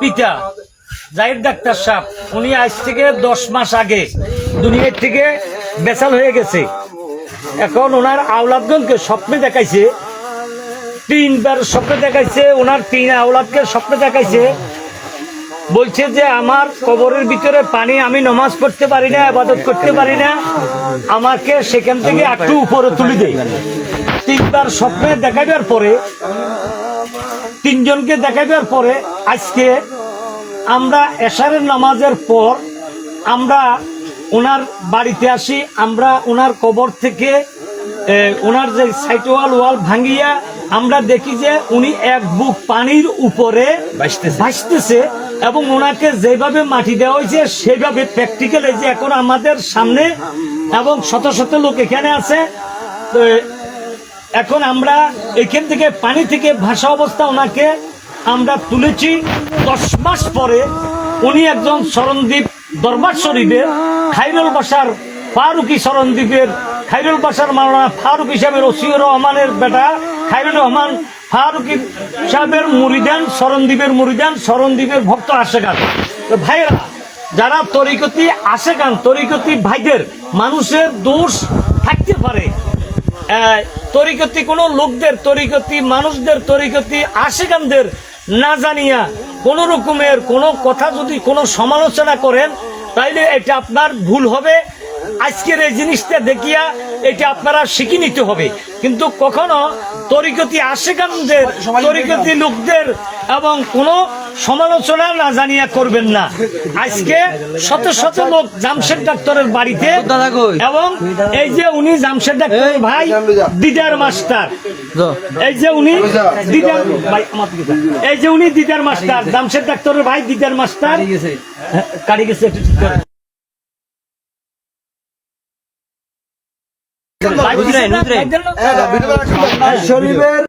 পিতা। জাহির ডাক্তার সাহেব, উনি আজ থেকে দশ মাস আগে দুনিয়ার থেকে বেচাল হয়ে গেছে। এখন ওনার আওলাদগণকে স্বপ্নে দেখাইছে। তিনবার স্বপ্নে দেখাইছে, ওনার তিন আওলাদকে স্বপ্নে দেখাইছে। বলছে যে, আমার কবরের ভিতরে পানি আমি নমাজ পড়তে পারি না আবাদত করতে পারি না। আমাকে সেখান থেকে একটু উপরে তুলে দেয় তিনবার স্বপ্নে দেখাইবার পরে, তিনজনকে দেখাইবার পরে আজকে আমরা এশারের নামাজের পর আমরা ওনার বাড়িতে আসি আমরা ওনার কবর থেকে ওনার যে সাইট ওয়াল ওয়াল ভাঙ্গিয়া আমরা দেখি যে উনি এক বুক পানির উপরে ভাসতেছে। এবং ওনাকে যেভাবে মাটি দেওয়া হয়েছে সেভাবে প্র্যাকটিক্যাল যে এখন আমাদের সামনে এবং শত শত লোক এখানে আছে। এখন আমরা এখান থেকে পানি থেকে ভাসা অবস্থা ওনাকে আমরা তুলেছি দশ মাস পরে উনি একজন শরণদ্বীপ দরবার শরীফের খাইরুল বাসার ফারুকি শরণদ্বীপের খাইরুল বাসার মাওলানা ফারুক হিসাবের ওসিউর রহমানের বেটা খাইরুল রহমান ফারুকি সাহেবের মুরিদান শরণদ্বীপের মুরিদান শরণদ্বীপের ভক্ত আশেখান তো ভাইরা যারা তরিকতি আশেখান তরিকতি ভাইদের মানুষের দোষ থাকতে পারে। তরিকতি কোনো লোকদের, তরিকতি মানুষদের, তরিকতি আশেকানদের না জানিয়া কোন রকমের কোনো কথা যদি কোনো সমালোচনা করেন, তাইলে এটা আপনার ভুল হবে। আজকের এই জিনিসটা দেখিয়া এটা আপনারা শিখে নিতে হবে। কিন্তু কখনো তরিকতি আশেকানদের তরিকতি লোকদের এবং কোনো সমালোচনা না জানিয়া করবেন না। আজকে শত শত লোক জামশেদ ডাক্তারের বাড়িতে এবং এই যে উনি জামশেদ ডাক্তারের ভাই দিদার মাস্টার। এই যে উনি দিদার ভাই। এই যে উনি দিদার মাস্টার জামশেদ ডাক্তারের ভাই দিদার মাস্টার। হ্যাঁ, কারি গেছে শরীফের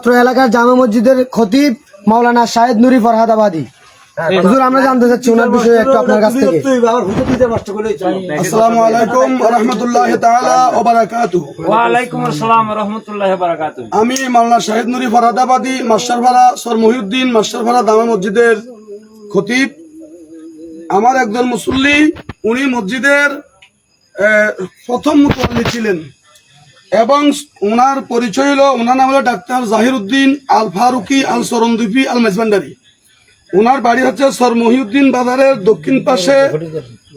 ছাত্র এলাকার জামা মসজিদের খতিব মাওলানা শাহেদ নুরি ফরহাদাবাদী হুজুর আমরা জানতে চাচ্ছি ওনার বিষয়ে একটু আপনার কাছ থেকে। আসসালামু আলাইকুম রহমতুল্লাহ তাআলা ওয়া বারাকাতুহু ওয়ালাইকুম আসসালাম রহমতুল্লাহ বারাকাতু। আমি মাওলানা শাহিদ নুরি ফরাদাবাদী মাস্টারপাড়া সর মহিউদ্দিন মাস্টারপাড়া দামা মসজিদের খতিব। আমার একজন মুসল্লি উনি মসজিদের প্রথম মুতল্লি ছিলেন। এবং ওনার পরিচয় হলো ওনার নাম হলো ডাক্তার জাহির উদ্দিন আল ফারুকি আল সরন্দুফি আল মেজবান্ডারি ওনার বাড়ি হচ্ছে সর মহিউদ্দিন বাজারের দক্ষিণ পাশে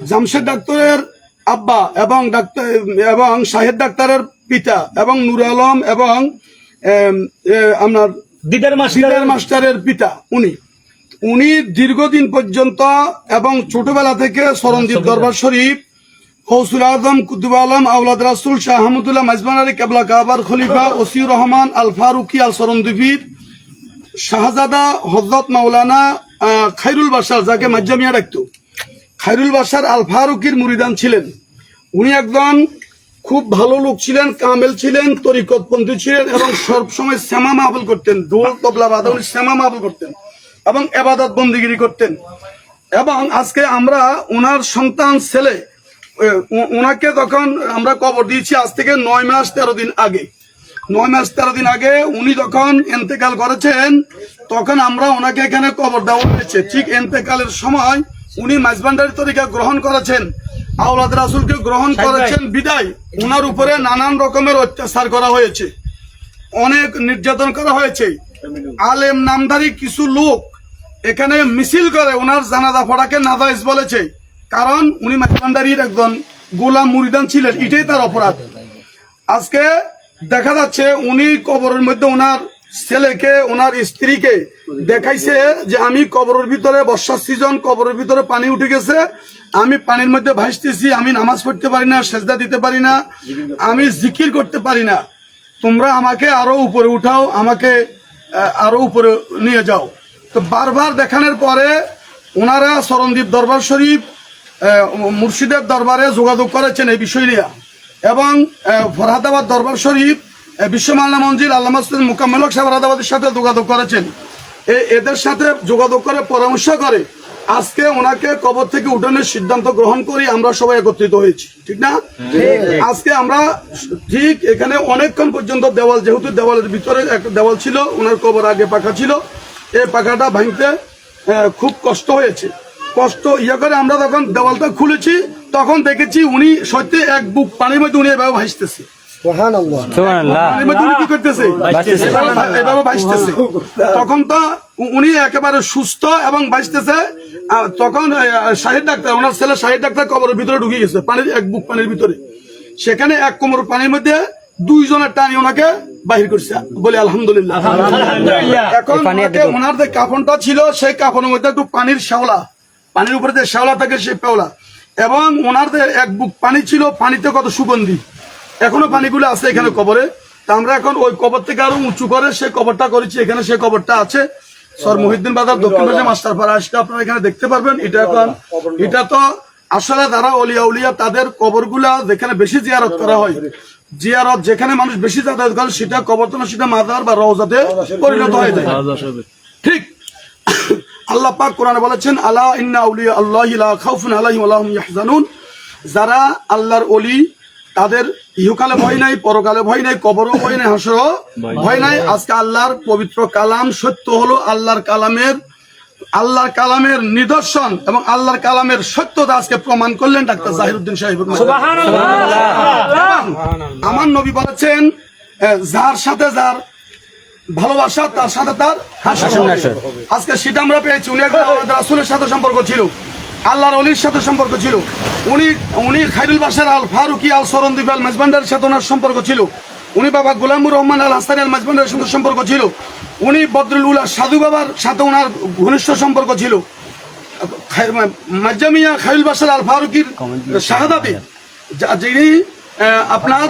জামশেদ ডাক্তারের আব্বা এবং ডাক্তার এবং শাহেদ ডাক্তারের পিতা এবং নুর আলম এবং আপনার দিদার মাস্টার মাস্টারের পিতা উনি। উনি দীর্ঘদিন পর্যন্ত এবং ছোটবেলা থেকে সরঞ্জিত দরবার শরীফ হৌসুল আজম কুতুব আলম আউলাদ রাসুল শাহ আহমদুল্লাহ মাইজবান আলী কেবলা কাবার খলিফা ওসিউর রহমান আল ফারুকি আল সরন্দীফির শাহজাদা হজরত মাওলানা খাইরুল বাসার যাকে মাজ্জামিয়া ডাকত। খাইরুল বাসার আল ফারুকির মুরিদান ছিলেন। উনি একজন খুব ভালো লোক ছিলেন কামেল ছিলেন তরিকতপন্থী ছিলেন এবং সবসময় শ্যামা মাহবুল করতেন দোল তবলা বাদা উনি শ্যামা মাহবুল করতেন। এবং এবাদত বন্দিগিরি করতেন। এবং আজকে আমরা ওনার সন্তান ছেলে ওনাকে তখন আমরা কবর দিয়েছি আজ থেকে নয় মাস তেরো দিন আগে। নয় মাস তেরো দিন আগে উনি যখন এন্তেকাল করেছেন তখন আমরা ওনাকে এখানে কবর দেওয়া হয়েছে। ঠিক এন্তেকালের সময় উনি মাঝবান্ডারি তরিকা গ্রহণ করেছেন আওলাদ রাসুলকে গ্রহণ করেছেন বিদায়। ওনার উপরে নানান রকমের অত্যাচার করা হয়েছে। অনেক নির্যাতন করা হয়েছে। আলেম নামধারী কিছু লোক এখানে মিছিল করে ওনার জানাজা পড়াকে নাজাইজ বলেছে। কারণ উনি মাইকান্দারির একজন গোলাম মুরিদান ছিলেন, এটাই তার অপরাধ। আজকে দেখা যাচ্ছে উনি কবরের মধ্যে ওনার ছেলেকে ওনার স্ত্রীকে দেখাইছে যে আমি কবরের ভিতরে বর্ষার সিজন কবরের ভিতরে পানি উঠে গেছে, আমি পানির মধ্যে ভাসতেছি, আমি নামাজ পড়তে পারি না, সেজদা দিতে পারি না, আমি জিকির করতে পারি না। তোমরা আমাকে আরও উপরে উঠাও, আমাকে আরও উপরে নিয়ে যাও। তো বারবার দেখানোর পরে ওনারা সরণদ্বীপ দরবার শরীফ মুর্শিদের দরবারে যোগাযোগ করেছেন এই বিষয় নিয়ে। এবং ফরহাদাবাদ দরবার শরীফ বিশ্বমাল্লা মঞ্জিল, আল্লাহ মুকাম্মলক সাহেব ফরহাদাবাদের সাথে যোগাযোগ করেছেন। এদের সাথে যোগাযোগ করে পরামর্শ করে আজকে ওনাকে কবর থেকে উঠানোর সিদ্ধান্ত গ্রহণ করি আমরা সবাই একত্রিত হয়েছি। ঠিক না? আজকে আমরা ঠিক এখানে অনেকক্ষণ পর্যন্ত দেওয়াল, যেহেতু দেওয়ালের ভিতরে একটা দেওয়াল ছিল, ওনার কবর আগে পাকা ছিল। এই পাকাটা ভাঙতে খুব কষ্ট হয়েছে। কষ্ট ইয়ে করে আমরা যখন দেওয়ালটা খুলেছি তখন দেখেছি উনি সত্যি এক বুক পানির মধ্যে উনি এভাবে ভাসতেছে। তখন তো উনি একেবারে সুস্থ এবং ভাসতেছে। আহ, তখন শাহিদ ডাক্তার ওনার ছেলে শাহিদ ডাক্তার কবরের ভিতরে ঢুকে গেছে পানির এক বুক পানির ভিতরে। সেখানে এক কোমর পানির মধ্যে দুইজনের টানি ওনাকে বাহির করছে। বলে আলহামদুলিল্লাহ। এখন ওনার যে কাফনটা ছিল সেই কাফনের মধ্যে একটু পানির শ্যাওলা। পানির উপরে যে শ্যাওলা থাকে সেই পেওলা এবং ওনার যে এক বুক পানি ছিল পানিতে কত সুগন্ধি। এখনও পানিগুলো আছে এখানে কবরে। তা আমরা এখন ওই কবর থেকে আরও উঁচু করে সেই কবরটা করেছি। এখানে সেই কবরটা আছে। সর মহিউদ্দিন বাজার দক্ষিণ পাশে মাস্টার পাড়া আসলে আপনারা এখানে দেখতে পারবেন। এটা এখন এটা তো আসলে যারা অলিয়া উলিয়া তাদের কবরগুলা যেখানে বেশি জিয়ারত করা হয় জিয়ারত যেখানে মানুষ বেশি যাতায়াত করে সেটা কবর তো সেটা মাজার বা রওজাতে পরিণত হয়ে যায়। ঠিক। আল্লাহ পাক কোরআনে বলেছেন আলা ইন্না আউলিয়া আল্লাহি লা খাউফুন আলাইহিম ওয়া লা হুম ইয়াহজানুন। যারা আল্লাহর ওলি তাদের ইহকালে ভয় নাই পরকালে ভয় নাই কবরও ভয় নাই হাসরও ভয় নাই। আজকে আল্লাহর পবিত্র কালাম সত্য হলো আল্লাহর কালামের আল্লাহর কালামের নিদর্শন এবং আল্লাহর কালামের সত্যতা আজকে প্রমাণ করলেন ডাক্তার জাহিরুদ্দিন সাহেব আমার নবী বলেছেন যার সাথে যার ভালোবাসা তার সাথে তার আজকে সেটা আমরা পেয়েছি উনি আমাদের সাথে সম্পর্ক ছিল আল্লাহর অলির সাথে সম্পর্ক ছিল। উনি উনি খাইরুল বাসার আল ফারুকি আল সরন্দীপ আল মেজবান্ডারের সাথে ওনার সম্পর্ক ছিল। উনি বাবা গোলামুর রহমান আল হাসান আল মেজবান্ডারের সঙ্গে সম্পর্ক ছিল। উনি বদরুল উল্লাহ সাধু বাবার সাথে ওনার ঘনিষ্ঠ সম্পর্ক ছিল। মাজ্জামিয়া খাইরুল বাসার আল ফারুকির শাহাদাতে যা- যিনি আপনার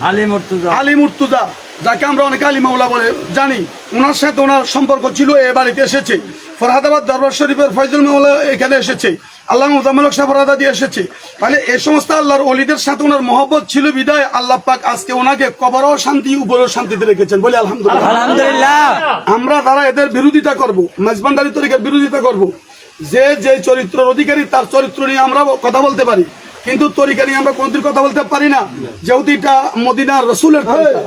আলী মুর্তুজা। মুর্তুজা যাকে আমরা অনেক আলী মাওলা বলে জানি। ওনার সাথে ওনার সম্পর্ক ছিল এ বাড়িতে এসেছে। ফরহাদাবাদ দরবার শরীফের ফয়জুল মাওলা এখানে এসেছে। আল্লাহ মুজাম্মলক শাহ ফরহাদা দিয়ে এসেছে। মানে এই সমস্ত আল্লাহর অলিদের সাথে ওনার মহব্বত ছিল বিদায়। আল্লাহ পাক আজকে ওনাকে কবরও শান্তি উপরেও শান্তিতে রেখেছেন বলে আলহামদুলিল্লাহ। আলহামদুলিল্লাহ। আমরা তারা এদের বিরোধিতা করব মেজবান্ডারি তরিকার বিরোধিতা করব যে যে চরিত্রের অধিকারী তার চরিত্র নিয়ে আমরা কথা বলতে পারি। কিন্তু তরিকা নিয়ে আমরা কোনদিন কথা বলতে পারি না। যেহেতু এটা মদিনার রসুলের তরিকা।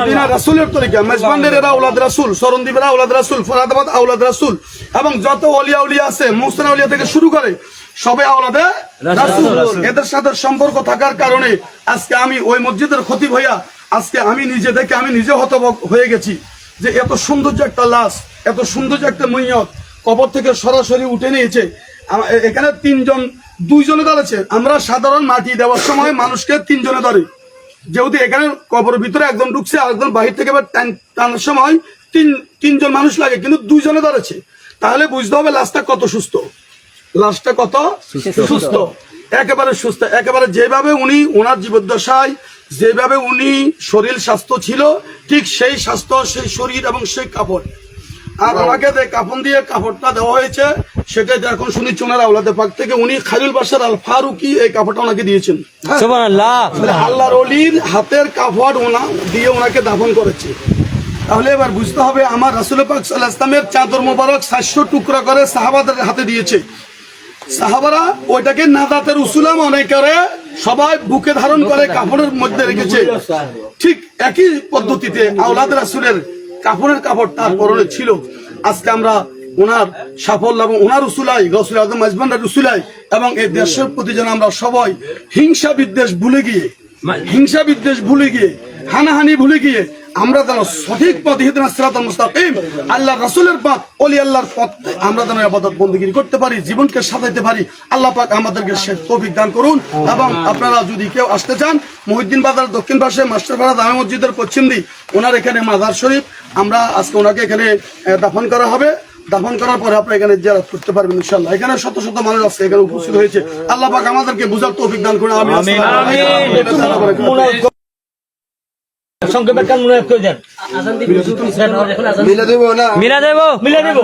মদিনার রসুলের তরিকা। মেজবান্ডের এরা আউলাদ রাসুল সরন্দীপের আউলাদ রাসুল ফরাদাবাদ আউলাদ রাসুল। এবং যত অলিয়া উলিয়া আছে মোহসেন আউলিয়া থেকে শুরু করে সবে আওলাদে রাসূল এদের সাথে সম্পর্ক থাকার কারণে আজকে আমি ওই মসজিদের ক্ষতি হইয়া আজকে আমি নিজে দেখে আমি নিজে হতবক হয়ে গেছি যে এত সৌন্দর্য একটা লাশ এত সৌন্দর্য একটা মৈয়ত কবর থেকে সরাসরি উঠে নিয়েছে। এখানে তিনজন দুইজনে দাঁড়াচ্ছে আমরা সাধারণ মাটি দেওয়ার সময় মানুষকে তিনজনে ধরে। যেহেতু এখানে কবরের ভিতরে একজন ঢুকছে আর একজন বাহির থেকে টানার সময় তিন তিনজন মানুষ লাগে কিন্তু দুইজনে ধরেছে। তাহলে বুঝতে হবে লাশটা কত সুস্থ। লাশটা কত সুস্থ। একেবারে সুস্থ। একেবারে যেভাবে উনি ওনার জীবদ্দশায় যেভাবে উনি শরীর স্বাস্থ্য ছিল ঠিক সেই স্বাস্থ্য সেই শরীর এবং সেই কাপড়। আর ওনাকে যে কাপড় দিয়ে কাপড়টা দেওয়া হয়েছে সেটা এখন শুনেছি ওনার আওলাদে পাক থেকে উনি খালিল বাসার আল ফারুকি এই কাপড়টা ওনাকে দিয়েছেন। হ্যাঁ। সুবহানাল্লাহ। আল্লাহর অলির হাতের কাপড় ওনা দিয়ে ওনাকে দাফন করেছে। তাহলে এবার বুঝতে হবে আমার রাসুল পাক সাল্লাহ ইসলামের চাদর মোবারক সাতশো টুকরা করে সাহাবাদের হাতে দিয়েছে। সাহাবারা ওইটাকে নাদাতের উসুলা মনে করে সবাই বুকে ধারণ করে কাপড়ের মধ্যে রেখেছে। ঠিক একই পদ্ধতিতে আওলাদ রাসুলের কাপড়ের কাপড় তার পরনে ছিল। আজকে আমরা ওনার সাফল্য এবং ওনার উসুলাই রসুল আজম আজমানের উসুলাই এবং এই দেশের প্রতি যেন আমরা সবাই হিংসা বিদ্বেষ ভুলে গিয়ে হিংসা বিদ্বেষ ভুলে গিয়ে হানাহানি ভুলে গিয়ে আমরা যেন সঠিক পথ সিরাত মুস্তাকিম আল্লাহ রাসুলের পথ অলি আল্লাহর পথ আমরা যেন আবাদত বন্দীগিরি করতে পারি জীবনকে সাজাইতে পারি আল্লাহ পাক আমাদেরকে সে তৌফিক দান করুন। এবং আপনারা যদি কেউ আসতে চান মহিউদ্দিন বাজার দক্ষিণ পাশে মাস্টারপাড়া জামে মসজিদের পশ্চিম দিক ওনার এখানে মাজার শরীফ আমরা আজকে ওনাকে এখানে দাফন করা হবে। দাফন করার পরে আপনারা এখানে জিয়ারত করতে পারবেন ইনশাআল্লাহ। এখানে শত শত মানুষ আছে এখানে উপস্থিত হয়েছে। আল্লাহ পাক আমাদেরকে বুঝার তৌফিক দান করে আমি সংক্ষেপে কান মনে করে দেন। মিলা দেবো না। মিলা দেব। মিলা দেবো।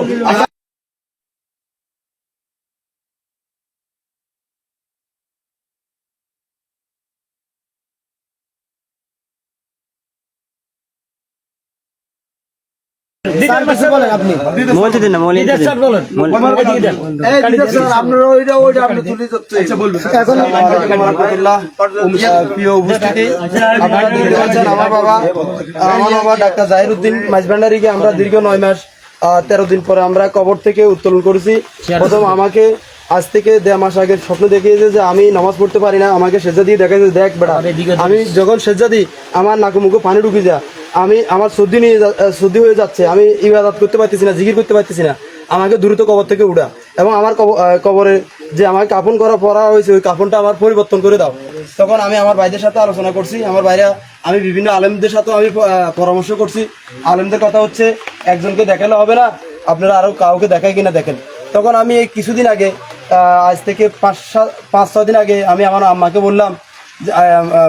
ডাক্তার জাহিরুদ্দিন মাঝভান্ডারিকে আমরা দীর্ঘ নয় মাস তেরো দিন পরে আমরা কবর থেকে উত্তোলন করেছি। প্রথম আমাকে আজ থেকে দেড় মাস আগে স্বপ্ন দেখিয়েছে যে আমি নামাজ পড়তে পারি না আমাকে সেজা দিয়ে দেখাইছে দেখ বেটা আমি যখন সেজা দিই আমার নাকু মুখে পানি ঢুকে যায়। আমি আমার সর্দি নিয়ে সর্দি হয়ে যাচ্ছে। আমি ইবাদত করতে পারতেছি না জিকির করতে পারতেছি না। আমাকে দ্রুত কবর থেকে উঠা। এবং আমার কবরে যে আমাকে কাপন করা পরা হয়েছে ওই কাপনটা আমার পরিবর্তন করে দাও। তখন আমি আমার ভাইদের সাথে আলোচনা করছি। আমার ভাইরা আমি বিভিন্ন আলেমদের সাথেও আমি পরামর্শ করছি। আলেমদের কথা হচ্ছে একজনকে দেখালে হবে না। আপনারা আরও কাউকে দেখায় কিনা দেখেন। তখন আমি এই কিছুদিন আগে আজ থেকে পাঁচ সাত- পাঁচ ছদিন আগে আমি আমার আম্মাকে বললাম যে,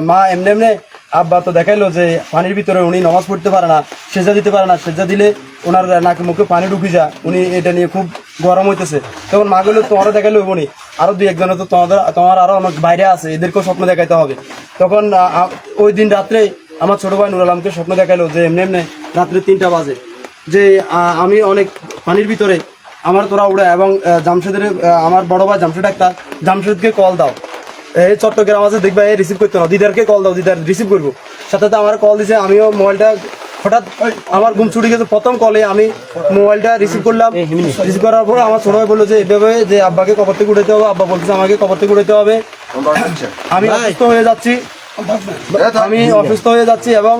মা এমনি এমনি আব্বা তো দেখাইলো যে পানির ভিতরে উনি নামাজ পড়তে পারে না সেজা দিতে পারে না সেজা দিলে ওনার নাকে মুখে পানি ঢুকে যায়। উনি এটা নিয়ে খুব গরম হইতেছে। তখন মা গুলো তোমারও দেখাইলো উনি আরও দুই একজনে তো তোমাদের, তোমার আরও অনেক বাইরে আছে, এদেরকেও স্বপ্ন দেখাইতে হবে। তখন ওই দিন রাত্রে আমার ছোট ভাই নুর আলমকে স্বপ্ন দেখাইলো যে এমনি এমনি রাত্রে তিনটা বাজে। যে আমি অনেক পানির ভিতরে, আমার তোরা উড়ে এবং জামশেদের আমার বড় ভাই জামশেদ একটা জামশেদকে কল দাও। এই চট্টগ্রাম আছে দেখবা এই রিসিভ করতে না দিদারকে কল দাও দিদার রিসিভ করব। সাথে সাথে আমার কল দিছে আমিও মোবাইলটা হঠাৎ আমার ঘুম ছুটি গেছে প্রথম কলে আমি মোবাইলটা রিসিভ করলাম। রিসিভ করার পর আমার ছোট ভাই বলল যে এভাবে যে আব্বাকে কবর থেকে উঠাতে হবে আব্বা বলতেছে আমাকে কবর থেকে উঠাতে হবে। আমি অসুস্থ হয়ে যাচ্ছি। আমি অসুস্থ হয়ে যাচ্ছি এবং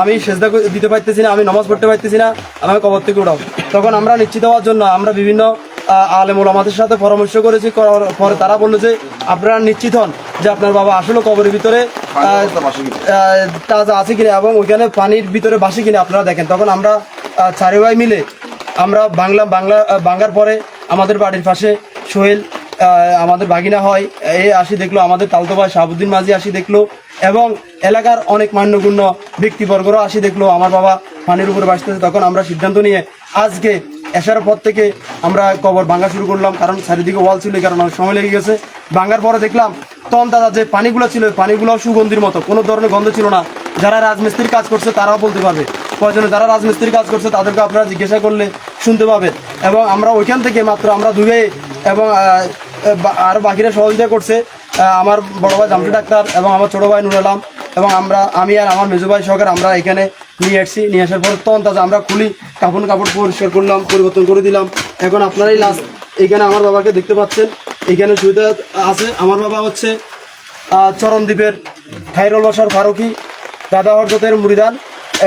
আমি সেজদা দিতে পারতেছি না আমি নামাজ পড়তে পারতেছি না আমাকে কবর থেকে উঠাও। তখন আমরা নিশ্চিত হওয়ার জন্য আমরা বিভিন্ন আহ, আলেম ওলামাদের সাথে পরামর্শ করেছি করার পরে তারা বলল যে আপনারা নিশ্চিত হন যে আপনার বাবা আসলে কবরের ভিতরে তাজা আছে কিনা এবং ওইখানে পানির ভিতরে বাসি কিনা আপনারা দেখেন। তখন আমরা চারি ভাই মিলে আমরা বাংলা বাংলা বাংলার পরে আমাদের বাড়ির পাশে সোহেল আমাদের বাগিনা হয় এ আসি দেখল আমাদের তালতো ভাই শাহাবুদ্দিন মাঝি আসি দেখল এবং এলাকার অনেক মান্যগুণ্য ব্যক্তিবর্গরাও আসি দেখল আমার বাবা পানির উপরে বাসতেছে। তখন আমরা সিদ্ধান্ত নিয়ে আজকে এসার পর থেকে আমরা কবর ভাঙা শুরু করলাম, কারণ চারিদিকে ওয়াল ছিল কারণ অনেক সময় লেগে গেছে। ভাঙার পরে দেখলাম তখন দাদা যে পানিগুলো ছিল পানিগুলো সুগন্ধির মতো, কোনো ধরনের গন্ধ ছিল না। যারা রাজমিস্ত্রির কাজ করছে, তারাও বলতে পারবে। প্রয়োজনে যারা রাজমিস্ত্রির কাজ করছে, তাদেরকে আপনারা জিজ্ঞাসা করলে শুনতে পাবেন। এবং আমরা ওইখান থেকে মাত্র আমরা ধুয়ে এবং আর বাকিরা সহযোগিতা করছে আমার বড় ভাই জামটি ডাক্তার এবং আমার ছোট ভাই নুর আলম। এবং আমরা, আমি আর আমার মেজো ভাই সহকারে আমরা এখানে নিয়ে আসছি। নিয়ে আসার পর তখন আমরা খুলি, কাপড় কাপড় পরিষ্কার করলাম, পরিবর্তন করে দিলাম। এখন আপনারাই লাস্ট এখানে আমার বাবাকে দেখতে পাচ্ছেন। এখানে সুবিধা আছে। আমার বাবা হচ্ছে চরণদ্বীপের খাইরুল বাসার ফারুকি, দাদা হরজতের মুরিদান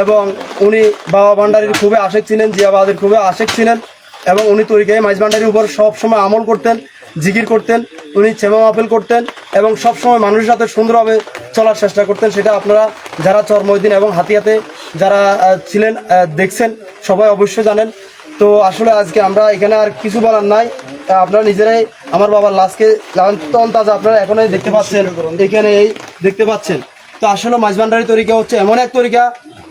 এবং উনি বাবা ভান্ডারির খুবই আশেক ছিলেন জিয়াবাদের খুবই আশেক ছিলেন এবং উনি তরিকায় মাইজ ভান্ডারির উপর সব সময় আমল করতেন, জিকির করতেন। উনি চেমা মাহফিল করতেন এবং সব সময় মানুষের সাথে সুন্দরভাবে চলার চেষ্টা করতেন। সেটা আপনারা যারা চরমদিন এবং হাতিয়াতে যারা ছিলেন দেখছেন সবাই অবশ্যই জানেন। তো আসলে আজকে আমরা এখানে আর কিছু বলার নাই। আপনারা নিজেরাই আমার বাবার লাশকে তখন তাজা আপনারা এখনই দেখতে পাচ্ছেন। এখানে এই দেখতে পাচ্ছেন। তো আসলে মাঝভান্ডারি তরিকা হচ্ছে এমন এক তরিকা।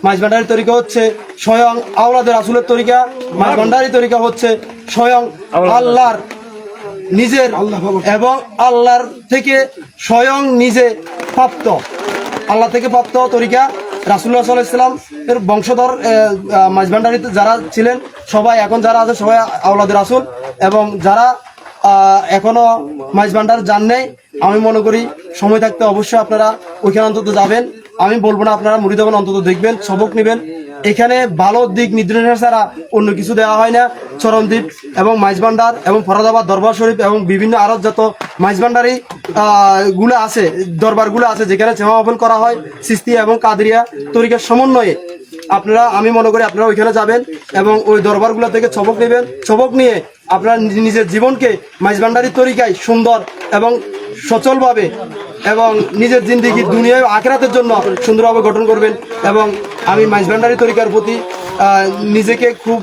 মাঝভান্ডারি তরিকা হচ্ছে স্বয়ং আওলাদের আসলের তরিকা। মাঝভান্ডারি তরিকা হচ্ছে স্বয়ং আল্লাহর নিজের এবং আল্লাহর থেকে স্বয়ং নিজে প্রাপ্ত। আল্লাহ থেকে প্রাপ্ত তরিকা রাসুল্লাহ সাল্লাম এর বংশধর মাঝভান্ডারিতে যারা ছিলেন সবাই এখন যারা আছে সবাই আওলাদের রাসুল এবং যারা এখনও মাঝভান্ডার যান নেই আমি মনে করি সময় থাকতে অবশ্যই আপনারা ওইখানে অন্তত যাবেন। আমি বলব না আপনারা মুড়ি দেবেন অন্তত দেখবেন সবক নেবেন। এখানে ভালো দিক নির্দেশনা ছাড়া অন্য কিছু দেওয়া হয় না। চরমদ্বীপ এবং মাইজভান্ডার এবং ফরাদাবাদ দরবার শরীফ এবং বিভিন্ন আরও যত মাইজভান্ডারি গুলো আছে, দরবারগুলো আছে যেখানে চেমাফল করা হয়। সিস্তি এবং কাদরিয়া তরিকার সমন্বয়ে। আপনারা, আমি মনে করি আপনারা ওইখানে যাবেন এবং ওই দরবারগুলো থেকে ছবক নেবেন। ছবক নিয়ে আপনারা নিজ- নিজের জীবনকে মাইজভান্ডারির তরিকায় সুন্দর এবং সচলভাবে এবং নিজের জিন্দিগি দুনিয়ায় আখেরাতের জন্য সুন্দরভাবে গঠন করবেন এবং আমি মাইজভান্ডারি তরিকার প্রতি নিজেকে খুব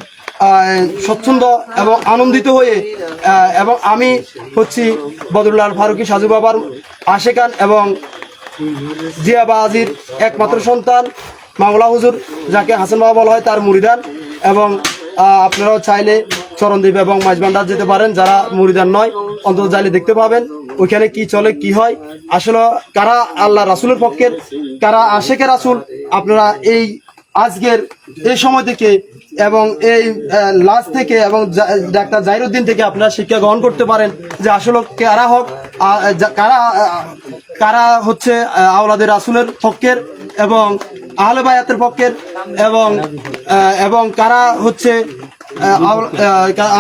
স্বচ্ছন্দ এবং আনন্দিত হয়ে এবং আমি হচ্ছি বদরুল্লাহ ফারুকি সাজু বাবার আশেকান এবং জিয়া বাজির একমাত্র সন্তান, মাওলা হুজুর, যাকে হাসান বাবা বলা হয় তার মুরিদান। এবং আপনারাও চাইলে চরণদ্বীপ এবং মাঝবান্ডার যেতে পারেন, যারা মুরিদান নয়, অন্তত চাইলে দেখতে পাবেন। ওইখানে কি চলে, কি হয়? আসলে কারা আল্লাহ রাসুলের পক্ষের কারা আশেকের রাসুল, আপনারা এই আজকের এই সময় থেকে এবং এই লাস্ট থেকে এবং ডাক্তার জাহিরুদ্দিন থেকে আপনারা শিক্ষা গ্রহণ করতে পারেন যে আসলে কারা হোক কারা কারা হচ্ছে আওলাদের রাসুলের পক্ষের এবং আহলে বায়াতের পক্ষের এবং এবং কারা হচ্ছে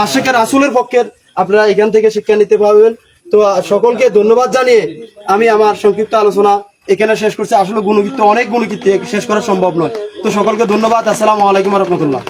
আশেকের রাসুলের পক্ষের, আপনারা এখান থেকে শিক্ষা নিতে পারবেন। তো সকলকে ধন্যবাদ জানিয়ে আমি আমার সংক্ষিপ্ত আলোচনা এখানে শেষ করছি। আসলে গুণগীত অনেক গুণগীত শেষ করা সম্ভব নয়। তো সকলকে ধন্যবাদ। আসসালামু আলাইকুম রহমতুল্লাহ?